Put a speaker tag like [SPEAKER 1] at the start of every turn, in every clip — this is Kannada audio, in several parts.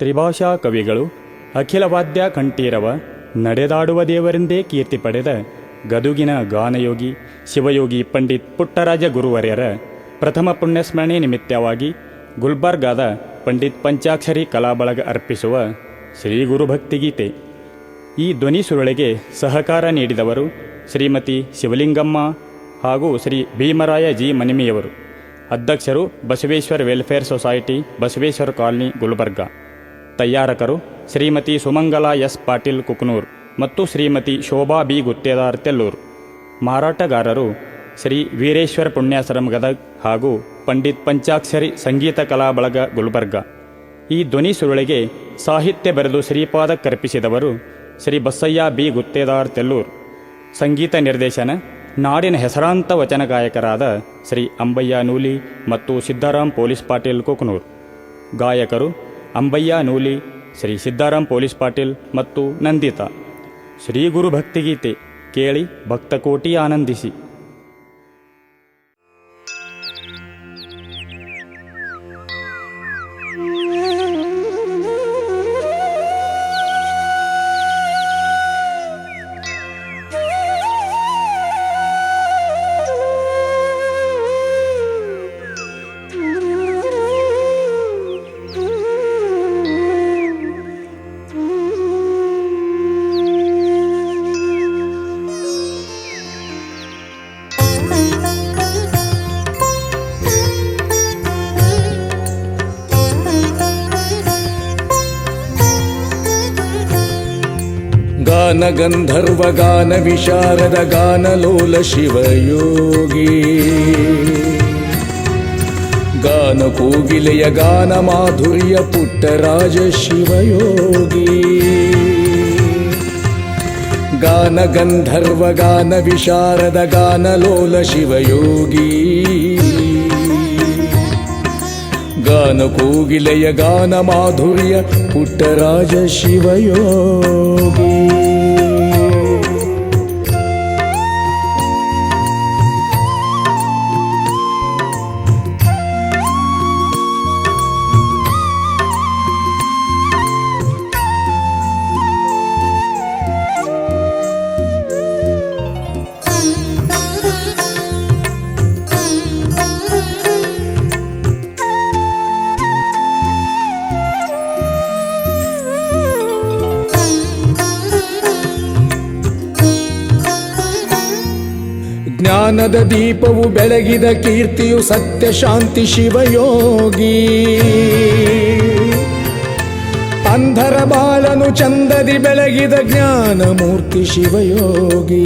[SPEAKER 1] ತ್ರಿಭಾಷಾ ಕವಿಗಳು ಅಖಿಲ ವಾದ್ಯ ಕಂಠೀರವ ನಡೆದಾಡುವ ದೇವರೆಂದೇ ಕೀರ್ತಿ ಪಡೆದ ಗದುಗಿನ ಗಾನಯೋಗಿ, ಶಿವಯೋಗಿ ಪಂಡಿತ್ ಪುಟ್ಟರಾಜ ಗುರುವರ್ಯರ ಪ್ರಥಮ ಪುಣ್ಯಸ್ಮರಣೆ ನಿಮಿತ್ತವಾಗಿ ಗುಲ್ಬರ್ಗಾದ ಪಂಡಿತ್ ಪಂಚಾಕ್ಷರಿ ಕಲಾಬಳಗ ಅರ್ಪಿಸುವ ಶ್ರೀ ಗುರುಭಕ್ತಿಗೀತೆ ಈ ಧ್ವನಿ ಸುರುಳಿಗೆ ಸಹಕಾರ ನೀಡಿದವರು ಶ್ರೀಮತಿ ಶಿವಲಿಂಗಮ್ಮ ಹಾಗೂ ಶ್ರೀ ಭೀಮರಾಯ ಜಿ ಮನಿಮಿಯವರು. ಅಧ್ಯಕ್ಷರು Basaveshwara welfare society, Basaveshwara colony, Gulbarga. ತಯಾರಕರು ಶ್ರೀಮತಿ ಸುಮಂಗಲಾ ಎಸ್ ಪಾಟೀಲ್ ಕುಕ್ನೂರ್ ಮತ್ತು ಶ್ರೀಮತಿ ಶೋಭಾ ಬಿ ಗುತ್ತೇದಾರ್ ತೆಲ್ಲೂರ್. ಮಾರಾಟಗಾರರು ಶ್ರೀ ವೀರೇಶ್ವರ ಪುಣ್ಯಾಶ್ರಮ ಗದಗ್ ಹಾಗೂ ಪಂಡಿತ್ ಪಂಚಾಕ್ಷರಿ ಸಂಗೀತ ಕಲಾ ಬಳಗ ಗುಲ್ಬರ್ಗ. ಈ ಧ್ವನಿ ಸುರುಳಿಗೆ ಸಾಹಿತ್ಯ ಬರೆದು ಶ್ರೀಪಾದಕ್ಕರ್ಪಿಸಿದವರು ಶ್ರೀ ಬಸಯ್ಯ ಬಿ ಗುತ್ತೇದಾರ್ ತೆಲ್ಲೂರ್. ಸಂಗೀತ ನಿರ್ದೇಶನ ನಾಡಿನ ಹೆಸರಾಂತ ವಚನ ಗಾಯಕರಾದ ಶ್ರೀ ಅಂಬಯ್ಯ ನೂಲಿ ಮತ್ತು ಸಿದ್ದರಾಮ್ ಪೊಲೀಸ್ ಪಾಟೀಲ್ ಕುಕ್ನೂರ್. ಗಾಯಕರು ಅಂಬಯ್ಯ ನೂಲಿ ಶ್ರೀ ಸಿದ್ದಾರಾಮ್ ಪೊಲೀಸ್ ಪಾಟೀಲ್ ಮತ್ತು ನಂದಿತಾ. ಶ್ರೀ ಗುರು ಭಕ್ತಿಗೀತೆ ಕೇಳಿ ಭಕ್ತಕೋಟಿ ಆನಂದಿಸಿ.
[SPEAKER 2] गानगन्धर्वगानविशारदगानलोलशिवयोगी गानकोगिलय गान माधुर्यधर्वगान विशारद गानकोगिलय गानमाधुर्य पुट्टराजशिवयोगी ಜ್ಞಾನದ ದೀಪವು ಬೆಳಗಿದ ಕೀರ್ತಿಯು ಸತ್ಯ ಶಾಂತಿ ಶಿವಯೋಗಿ. ಅಂಧರ ಬಾಲನು ಚಂದದಿ ಬೆಳಗಿದ ಜ್ಞಾನ ಮೂರ್ತಿ ಶಿವಯೋಗಿ.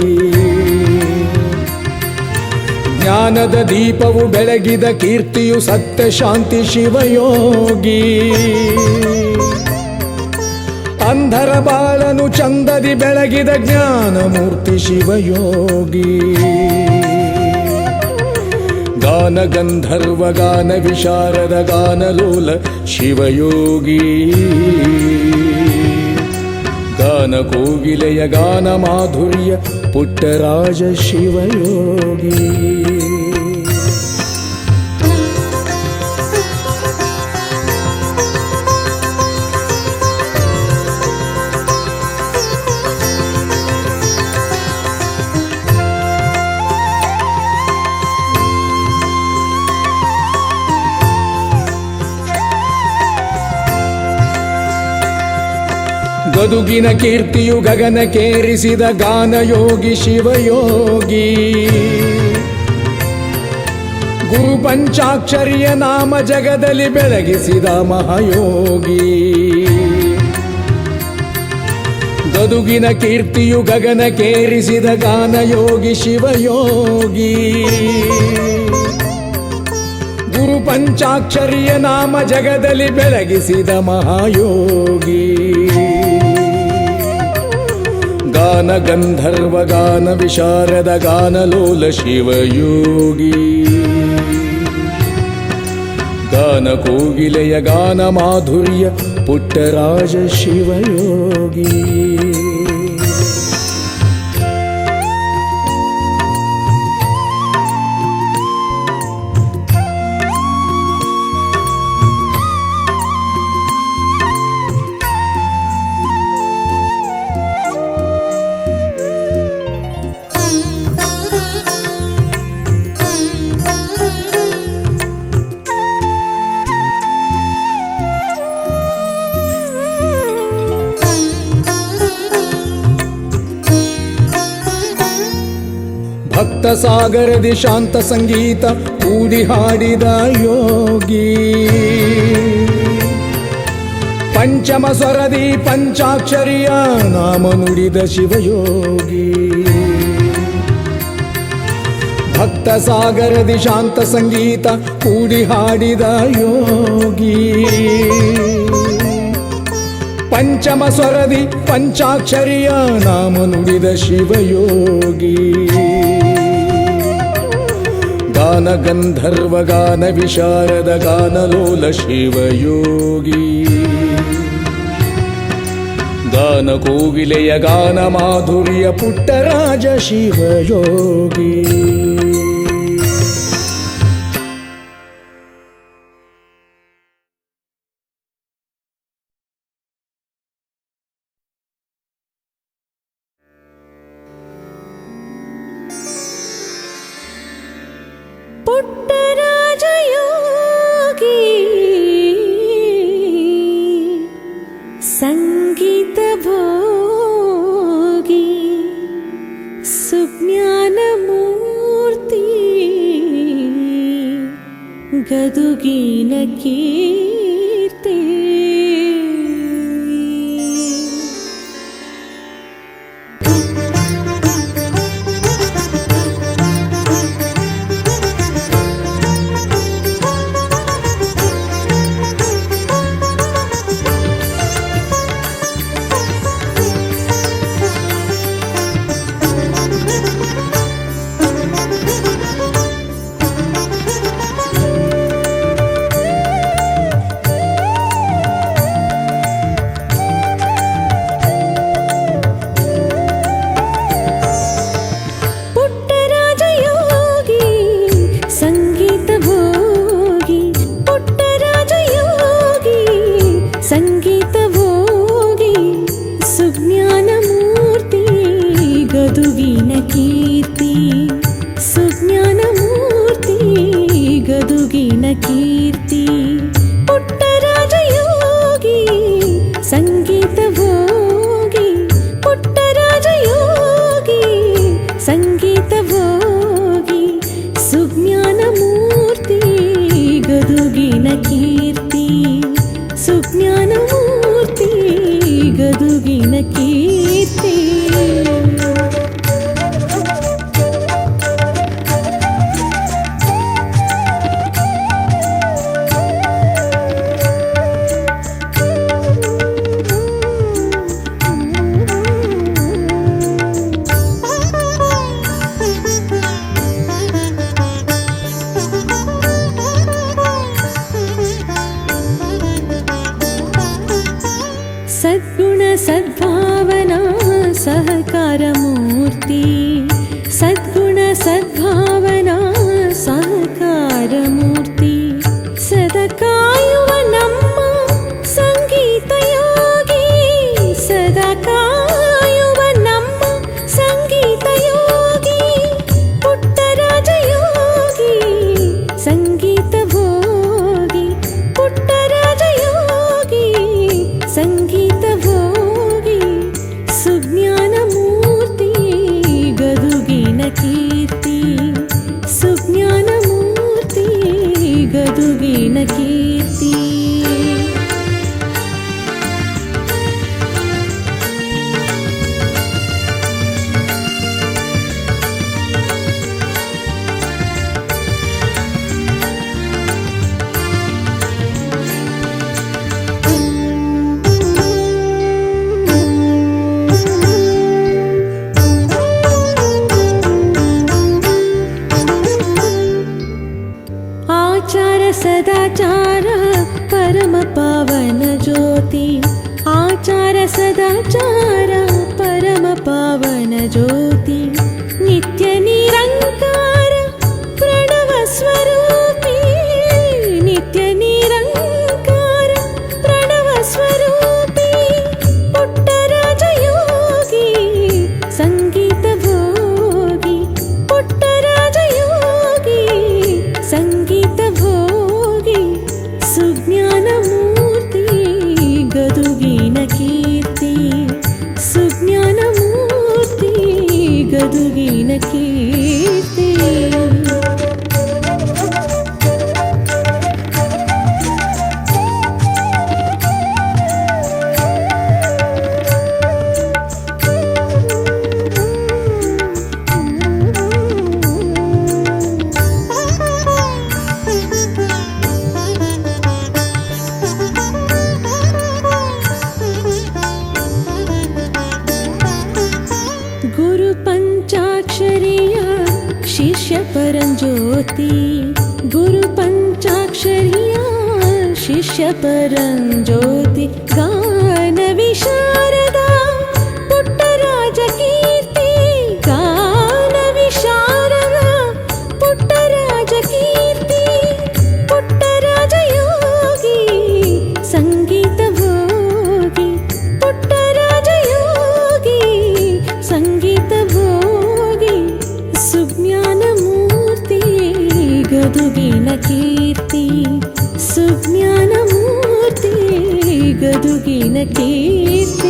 [SPEAKER 2] ಜ್ಞಾನದ ದೀಪವು ಬೆಳಗಿದ ಕೀರ್ತಿಯು ಸತ್ಯ ಶಾಂತಿ ಶಿವಯೋಗಿ. ಅಂಧರ ಬಾಳನು ಚಂದದಿ ಬೆಳಗಿದ ಜ್ಞಾನ ಮೂರ್ತಿ ಶಿವಯೋಗಿ. गानगन्धर्वगानविशारदगानलोल शिवयोगी। गानकोगिलय गानमाधुर्य पुट्टराज शिवयोगी ಗಾನ ಕೀರ್ತಿಯು ಗಗನ ಕೇರಿಸಿದ ಗಗನಕ್ಕೇರಿಸಿದ ಗಾನಯೋಗಿ ಶಿವಯೋಗಿ. ಗುರು ಪಂಚಾಕ್ಷರಿಯ ನಾಮ ಜಗದಲ್ಲಿ ಬೆಳಗಿಸಿದ ಮಹಾಯೋಗಿ. ಗದುಗಿನ ಕೀರ್ತಿಯು ಗಗನಕ್ಕೇರಿಸಿದ ಗಾನಯೋಗಿ ಶಿವಯೋಗಿ. ಗುರು ಪಂಚಾಕ್ಷರಿಯ ನಾಮ ಜಗದಲ್ಲಿ ಬೆಳಗಿಸಿದ ಮಹಾಯೋಗಿ. ಗಾನ ಗಂಧರ್ವ ಗಾನ ವಿಶಾರದ ಗಾನಲೋಲ ಶಿವಯೋಗಿ. ಗಾನ ಕೋಗಿಲೆಯ ಶಾಂತ ಸಾಗರದಿ ಶಾಂತ ಸಂಗೀತ ಕೂಡಿ ಹಾಡಿದ ಯೋಗಿ. ಪಂಚಮ ಸ್ವರದಿ ಪಂಚಾಕ್ಷರಿಯ ನಾಮ ನುಡಿದ ಶಿವಯೋಗಿ. ಭಕ್ತ ಸಾಗರದಿ ಶಾಂತ ಸಂಗೀತ ಕೂಡಿ ಹಾಡಿದ ಯೋಗಿ. ಪಂಚಮ ಸ್ವರದಿ ಪಂಚಾಕ್ಷರಿಯ ನಾಮ ನುಡಿದ ಶಿವಯೋಗಿ.
[SPEAKER 3] गानगन्धर्वगानविशारदगानलोलशिवयोगी विशारद गानगोल गानकोविलय गान पुट्टराज शिवयोगी సుజ్ఞానమూర్తి గదుగినకీ आचार सदाचार परम पावन ज्योति आचार सदाचार परम पावन ज्योति नित्य निरङ्कार ज्योति गुरु पंचाक्षरिया शिष्य परम ज्योति गा జ్ఞానమూర్తి గదుగిన కీర్తి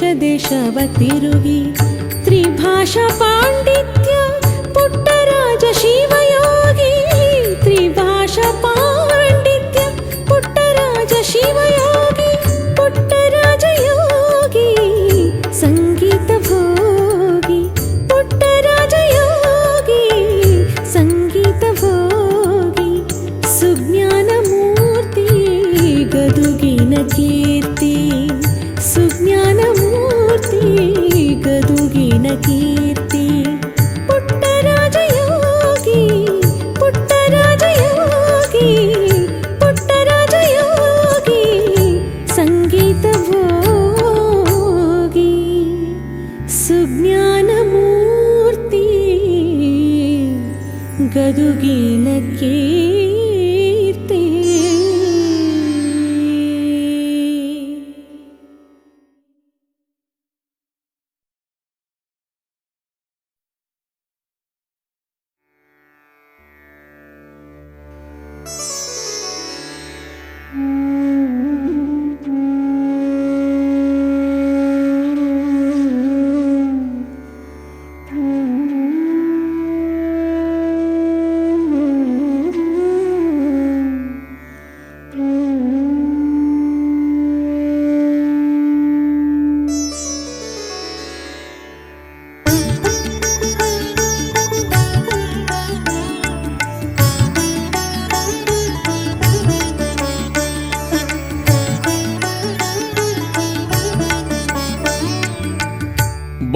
[SPEAKER 3] देशावतिरुगी त्रिभाषा पाण्डित्य पुट्टराज शिवयोगी त्रिभाषा पाण्डित्य पुट्टराज शिवयोगी गरुगे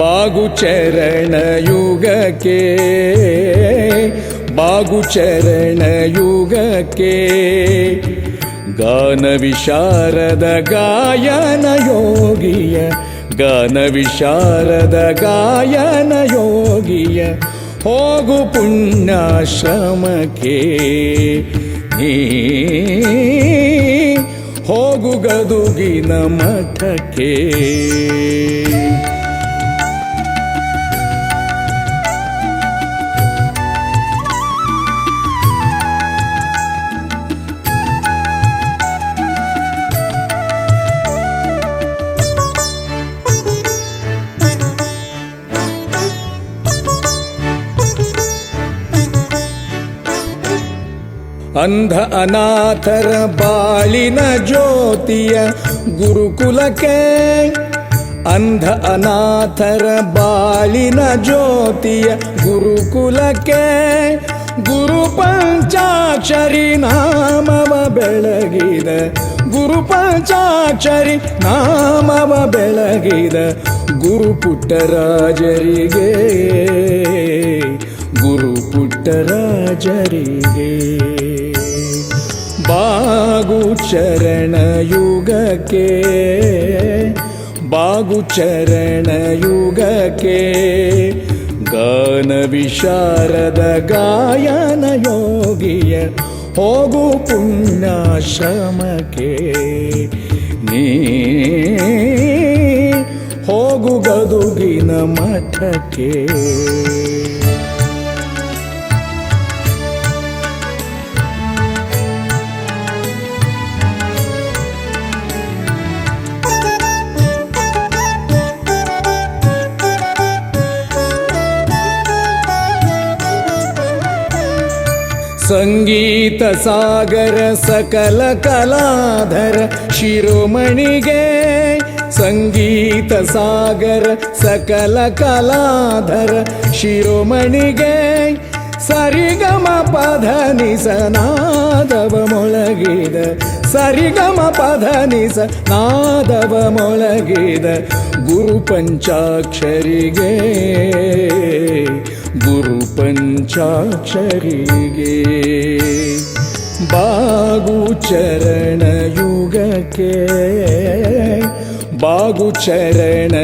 [SPEAKER 2] ಬಾಗು ಚರಣಯುಗಕ್ಕೆ ಬಾಗು ಚರಣಯುಗಕ್ಕೆ ಗಾನ ವಿಶಾರದ ಗಾಯನ ಯೋಗಿಯ ಗಾನ ವಿಶಾರದ ಗಾಯನ ಯೋಗಿಯ, ಹೋಗು ಪುಣ್ಯಾಶ್ರಮಕ್ಕೆ ನೀ ಹೋಗು ಗದುಗಿನ ಮಠಕ್ಕೆ. ಅಂಧ ಅನಾಥರ ಬಾಳಿನ ಜ್ಯೋತಿಯ ಗುರುಕುಲಕ್ಕೆ ಅಂಧ ಅನಾಥರ ಬಾಳಿನ ಜ್ಯೋತಿಯ ಗುರುಕುಲಕ್ಕೆ ಗುರು ಪಂಚಾಕ್ಷರಿ ನಾಮವ ಬೆಳಗಿದ, ಗುರು ಪಂಚಾಕ್ಷರಿ ನಾಮವ ಬೆಳಗಿದ ಗುರು ಪುಟ್ಟರಾಜರಿಗೆ ಬಾಗು ಚರಣ ಯುಗಕ್ಕೆ, ಬಾಗು ಚರಣ ಯುಗಕ್ಕೆ, ಗಾನ ವಿಶಾರದ ಗಾಯನ ಯೋಗಿಯ ಹೋಗು ಪುಣ್ಯಾಶ್ರಮಕ್ಕೆ. ನೀ ಹೋಗು ಗದುಗಿನ ಮಠಕ್ಕೆ. ಸಂಗೀತ ಸಾಗರ ಸಕಲ ಕಲಾಧರ ಶಿರೋಮಣಿಗೆ ಸಂಗೀತ ಸಾಗರ ಸಕಲ ಕಲಾಧರ ಶಿರೋಮಣಿಗೆ ಸರಿಗಮ ಪದ ನಿಸನಾದವ ಮೊಳಗಿದ ಸರಿಗಮ ಪದ ನಿಸ ನಾದವ ಮೊಳಗಿದ ಗುರು ಪಂಚಾಕ್ಷರಿಗೆ ಗುರು ಪಂಚಾಕ್ಷರಿಗೆ. ಬಾಗು ಚರಣಯುಗಕ್ಕೆ ಬಾಗು ಚರಣಯುಗಕ್ಕೆ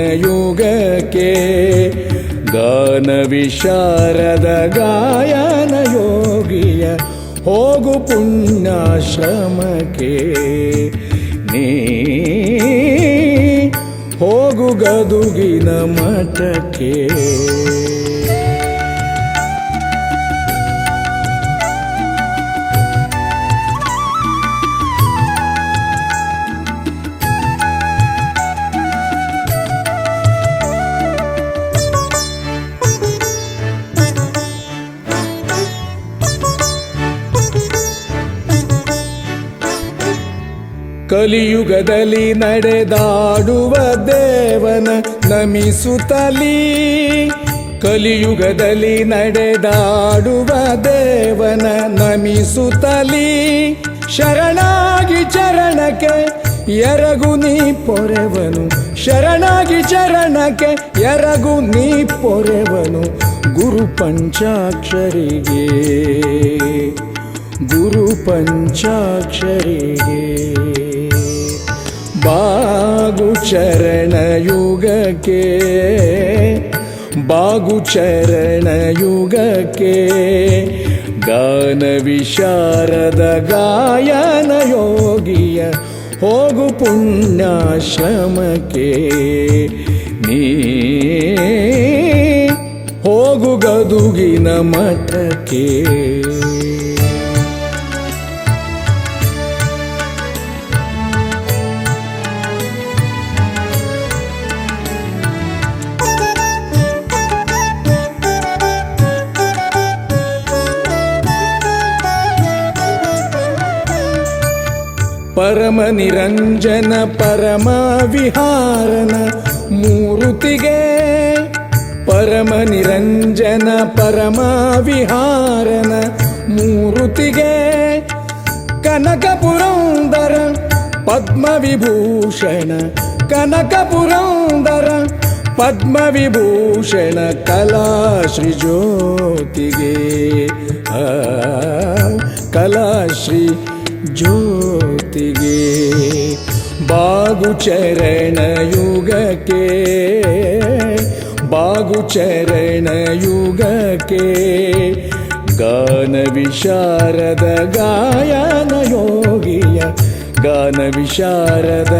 [SPEAKER 2] ಗಾನ ವಿಶಾರದ ಗಾಯನ ಯೋಗಿಯ ಹೋಗು ಪುಣ್ಯಾಶ್ರಮಕ್ಕೆ. ನೀ ಹೋಗು ಗದುಗಿನ ಮಠಕ್ಕೆ. ಕಲಿಯುಗದಲ್ಲಿ ನಡೆದಾಡುವ ದೇವನ ನಮಿಸುತ್ತಲೀ. ಕಲಿಯುಗದಲ್ಲಿ ನಡೆದಾಡುವ ದೇವನ ನಮಿಸುತ್ತಲೀ. ಶರಣಾಗಿ ಚರಣಕ್ಕೆ ಎರಗು ನೀ ಪೊರೆವನು. ಶರಣಾಗಿ ಚರಣಕ್ಕೆ ಎರಗು ನೀ ಪೊರೆವನು. ಗುರು ಪಂಚಾಕ್ಷರಿಗೆ ಗುರು ಪಂಚಾಕ್ಷರಿಗೆ. ಬಾಗು ಚರಣಯುಗಕ್ಕೆ ಬಾಗು ಚರಣಯುಗಕ್ಕೆ ಗಾನ ವಿಶಾರದ ಗಾಯನ ಯೋಗಿಯ ಹೋಗು ಪುಣ್ಯಾಶ್ರಮಕ್ಕೆ. ನೀ ಹೋಗು ಗದುಗಿನ ಮಠಕ್ಕೆ. ಪರಮ ನಿರಂಜನ ಪರಮ ವಿಹಾರನ ಮೂರುತಿಗೆ. ಪರಮ ನಿರಂಜನ ಪರಮ ವಿಹಾರನ ಮೂರುತಿಗೆ. ಕನಕಪುರಂದರ ಪದ್ಮವಿಭೂಷಣ ಕನಕಪುರಂದರ ಪದ್ಮವಿಭೂಷಣ ಪುರಂದರ ಕಲಾಶ್ರೀ ಜ್ಯೋತಿಗೆ. ಆ, ಕಲಾಶ್ರೀ ಜ್ಯೋತಿಗೆ. ಬಾಗು ಚರಣ ಯುಗಕ್ಕೆ ಬಾಗು ಚರಣ ಯುಗಕ್ಕೆ ಗಾನ ವಿಶಾರದ ಗಾಯನ ಯೋಗಿಯ ಗಾನ ವಿಶಾರದ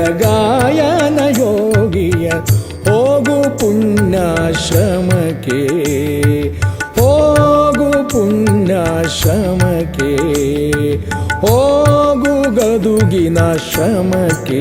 [SPEAKER 2] ಗದುಗಿನ ಶ್ರಮಕ್ಕೆ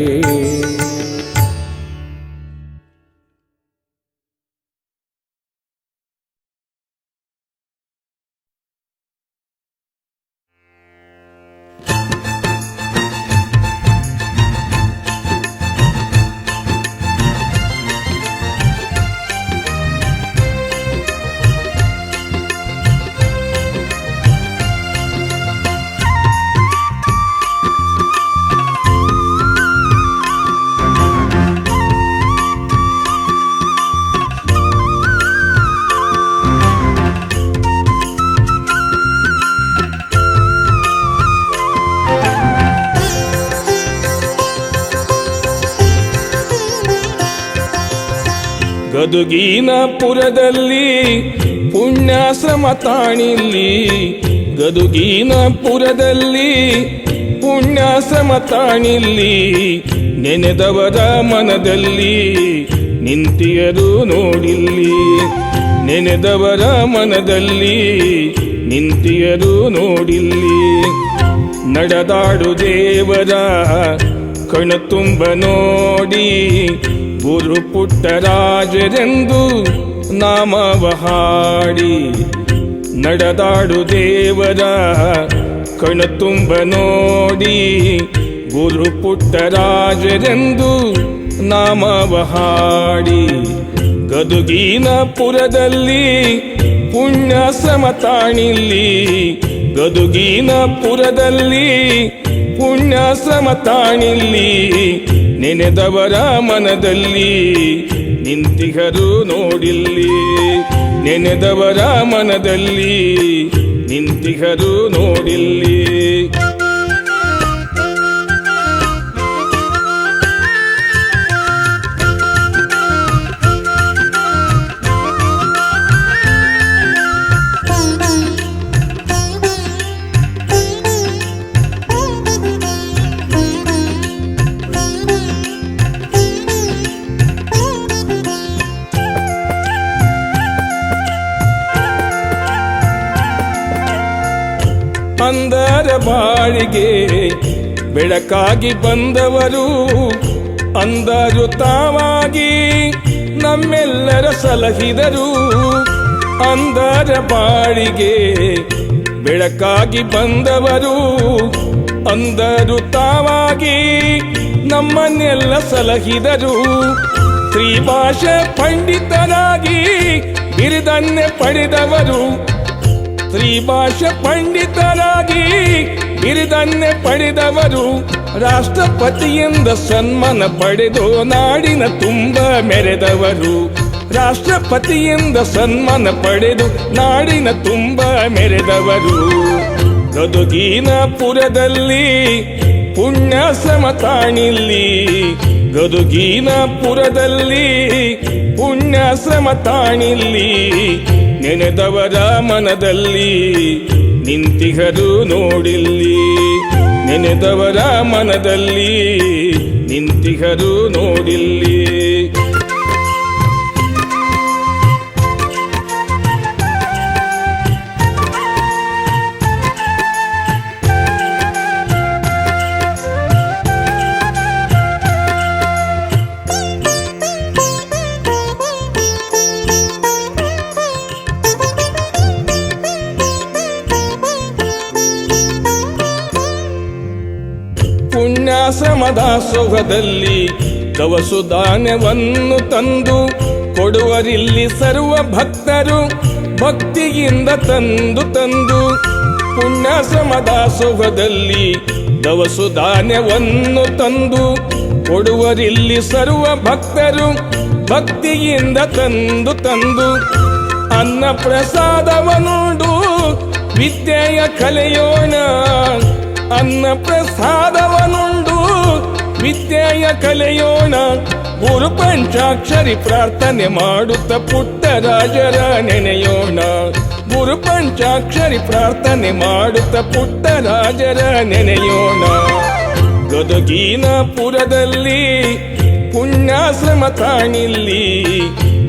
[SPEAKER 4] ಗದುಗಿನ ಪುರದಲ್ಲಿ ಪುಣ್ಯಾಶ್ರಮ ತಾಣಿಲ್ಲಿ. ಗದುಗಿನ ಪುರದಲ್ಲಿ ಪುಣ್ಯಾಶ್ರಮ ತಾಣಿಲ್ಲಿ. ನೆನೆದವರ ಮನದಲ್ಲಿ ನಿಂತಿಯರು ನೋಡಿಲ್ಲಿ. ನೆನೆದವರ ಮನದಲ್ಲಿ ನಿಂತಿಯರು ನೋಡಿಲ್ಲಿ. ನಡೆದಾಡು ದೇವರ ಕಣತುಂಬ ನೋಡಿ. ಗುರು ಪುಟ್ಟರಾಜರೆಂದು ನಾಮವ ಹಾಡಿ ನಡೆದಾಡು ದೇವರ ಕಣತುಂಬ ನೋಡಿ ಗುರು ಪುಟ್ಟರಾಜರೆಂದು ನಾಮವ ಹಾಡಿ ಗದುಗಿನ ಪುರದಲ್ಲಿ ಪುಣ್ಯ ಸಮತಾಣಿಲ್ಲಿ ಗದುಗಿನ ಪುರದಲ್ಲಿ ಪುಣ್ಯಾಶ್ರಮ ತಾಣಿಲ್ಲಿ ನೆನೆದವರ ಮನದಲ್ಲಿ ನಿಂತಿಗರು ನೋಡಿಲ್ಲಿ. ನೆನೆದವರ ಮನದಲ್ಲಿ ನಿಂತಿಗರು ನೋಡಿಲ್ಲಿ. ಅಂದರ ಬಾಳಿಗೆ ಬೆಳಕಾಗಿ ಬಂದವರು ಅಂದರು ತಾವಾಗಿ ನಮ್ಮೆಲ್ಲರ ಸಲಹಿದರು. ಅಂದರ ಬಾಳಿಗೆ ಬೆಳಕಾಗಿ ಬಂದವರು ಅಂದರು ತಾವಾಗಿ ನಮ್ಮನ್ನೆಲ್ಲ ಸಲಹಿದರು. ತ್ರಿಭಾಷೆ ಪಂಡಿತರಾಗಿ ಬಿರುದನ್ನೇ ಪಡೆದವರು. ತ್ರಿಭಾಷೆ ಪಂಡಿತರಾಗಿ ಬಿರಿದನ್ನೆ ಪಡೆದವರು ರಾಷ್ಟ್ರಪತಿಯಿಂದ ಸನ್ಮಾನ ಪಡೆದು ನಾಡಿನ ತುಂಬ ಮೆರೆದವರು. ರಾಷ್ಟ್ರಪತಿಯಿಂದ ಸನ್ಮಾನ ಪಡೆದು ನಾಡಿನ ತುಂಬ ಮೆರೆದವರು. ಗದುಗಿನ ಪುರದಲ್ಲಿ ಪುಣ್ಯ ತಾಣಿಲ್ಲಿ ಗದುಗಿನ ಪುರದಲ್ಲಿ ಪುಣ್ಯ ನೆನೆದವರ ಮನದಲ್ಲಿ ನಿಂತಿಹರು ನೋಡಿಲ್ಲಿ. ನೆನೆದವರ ಮನದಲ್ಲಿ ನಿಂತಿಹರು ನೋಡಿಲ್ಲಿ. ಸೊಗದಲ್ಲಿ ದವಸು ಧಾನ್ಯವನ್ನು ತಂದು ಕೊಡುವರಿಲ್ಲಿ ಸರ್ವ ಭಕ್ತರು ಭಕ್ತಿಯಿಂದ ತಂದು ತಂದು ಪುಣ್ಯ ಸಮದಾಸೋಹದಲ್ಲಿ ದವಸು ಧಾನ್ಯವನ್ನು ತಂದು ಕೊಡುವರಿಲ್ಲಿ ಸರ್ವ ಭಕ್ತರು ಭಕ್ತಿಯಿಂದ ತಂದು ತಂದು ಅನ್ನ ಪ್ರಸಾದವನುಡು ವಿದ್ಯೆಯ ಕಲೆಯೋಣ. ಅನ್ನ ಪ್ರಸಾದವನುಂಡು ವಿದ್ಯೆಯ ಕಲೆಯೋಣ ಗುರು ಪಂಚಾಕ್ಷರಿ ಪ್ರಾರ್ಥನೆ ಮಾಡುತ್ತ ಪುಟ್ಟ ರಾಜರ ನೆನೆಯೋಣ. ಗುರು ಪಂಚಾಕ್ಷರಿ ಪ್ರಾರ್ಥನೆ ಮಾಡುತ್ತ ಪುಟ್ಟ ರಾಜರ ನೆನೆಯೋಣ. ಗದುಗಿನ ಪುರದಲ್ಲಿ ಪುಣ್ಯಾಶ್ರಮ ತಾಣಿಲ್ಲಿ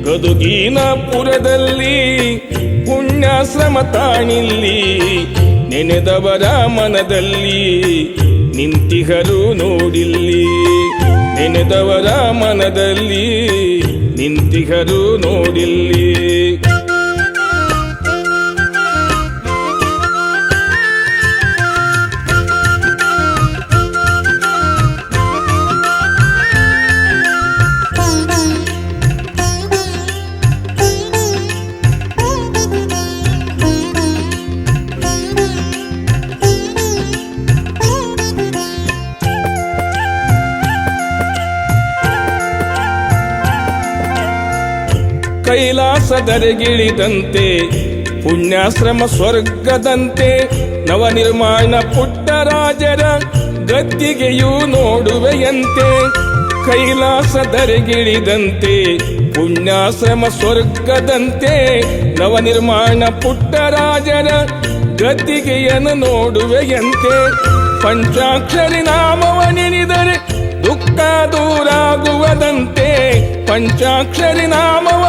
[SPEAKER 4] ಗದುಗಿನ ಪುರದಲ್ಲಿ ಪುಣ್ಯಾಶ್ರಮ ತಾಣಿಲ್ಲಿ, ನೆನೆದವರ ಮನದಲ್ಲಿ ನಿಂತಿಗರು ನೋಡಿಲ್ಲಿ ನೆನೆದವರ ಮನದಲ್ಲಿ ನಿಂತಿಹಲು ನೋಡಿಲ್ಲಿ. ಕೈಲಾಸದರೆಗಿಳಿದಂತೆ ಪುಣ್ಯಾಶ್ರಮ ಸ್ವರ್ಗದಂತೆ, ನವನಿರ್ಮಾಣ ಪುಟ್ಟರಾಜರ ಗದ್ದಿಗೆಯೂ ನೋಡುವೆಯಂತೆ ಕೈಲಾಸದರೆಗಿಳಿದಂತೆ ಪುಣ್ಯಾಶ್ರಮ ಸ್ವರ್ಗದಂತೆ, ನವನಿರ್ಮಾಣ ಪುಟ್ಟರಾಜರ ಗದ್ದಿಗೆಯನ್ನು ನೋಡುವೆಯಂತೆ, ಪಂಚಾಕ್ಷರಿ ನಾಮವ ನೆನೆದರೆ ದುಃಖ ದೂರಾಗುವದಂತೆ, ಪಂಚಾಕ್ಷರಿ ನಾಮವ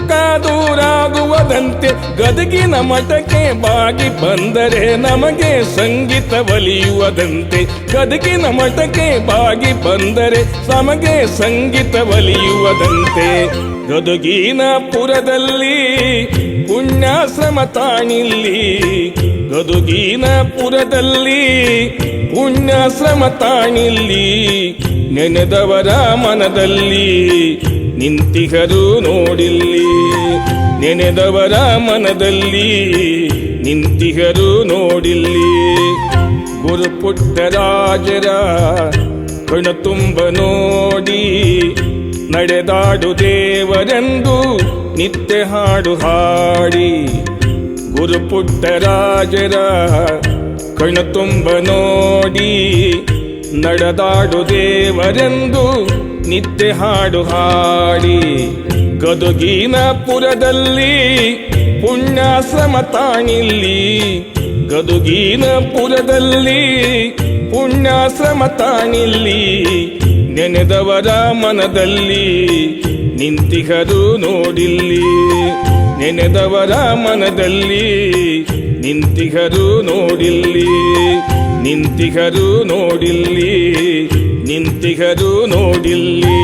[SPEAKER 4] ನೆನೆದರೆ ದುಃಖ ದೂರಾಗುವದಂತೆ ಗದಗಿನ ಮಠಕ್ಕೆ ಬಾಗಿ ಬಂದರೆ ನಮಗೆ ಸಂಗೀತ ಒಲಿಯುವುದಂತೆ. ಗದಗಿನ ಮಠಕ್ಕೆ ಬಾಗಿ ಬಂದರೆ ನಮಗೆ ಸಂಗೀತ ಒಲಿಯುವುದಂತೆ. ಗದುಗಿನ ಪುರದಲ್ಲಿ ಪುಣ್ಯಾಶ್ರಮ ತಾಣಿಲ್ಲಿ. ಗದುಗಿನ ಪುರದಲ್ಲಿ ಪುಣ್ಯಾಶ್ರಮ ತಾಣಿಲ್ಲಿ. ನೆನೆದವರ ಮನದಲ್ಲಿ ನಿಂತಿಗರು ನೋಡಿಲ್ಲಿ, ನೆನೆದವರ ಮನದಲ್ಲಿ ನಿಂತಿಹರು ನೋಡಿಲ್ಲಿ. ಕಣ ತುಂಬ ನೋಡಿ, ನಡೆದಾಡು ದೇವರೆಂದು ನಿತ್ಯ ಹಾಡು ಹಾಡಿ. ಗುರು ಪುಟ್ಟರಾಜರ ಕಣ ತುಂಬ ನೋಡಿ ನಡೆದಾಡು ದೇವರೆಂದು ನಿತ್ಯ ಹಾಡು ಹಾಡಿ. ಗದುಗಿನ ಪುರದಲ್ಲಿ ಪುಣ್ಯಾಶ್ರಮ ತಾಣಿಲ್ಲಿ. ಗದುಗಿನ ಪುರದಲ್ಲಿ ಪುಣ್ಯಾಶ್ರಮ ತಾಣಿಲ್ಲಿ. ನೆನೆದವರ ಮನದಲ್ಲಿ ನಿಂತಿಗರು ನೋಡಿಲ್ಲಿ. ನೆನೆದವರ ಮನದಲ್ಲಿ ನಿಂತಿಗರು ನೋಡಿಲ್ಲಿ. ನಿಂತಿಗರು ನೋಡಿಲ್ಲಿ ನಿಂತಿಗರು ನೋಡಿಲ್ಲಿ.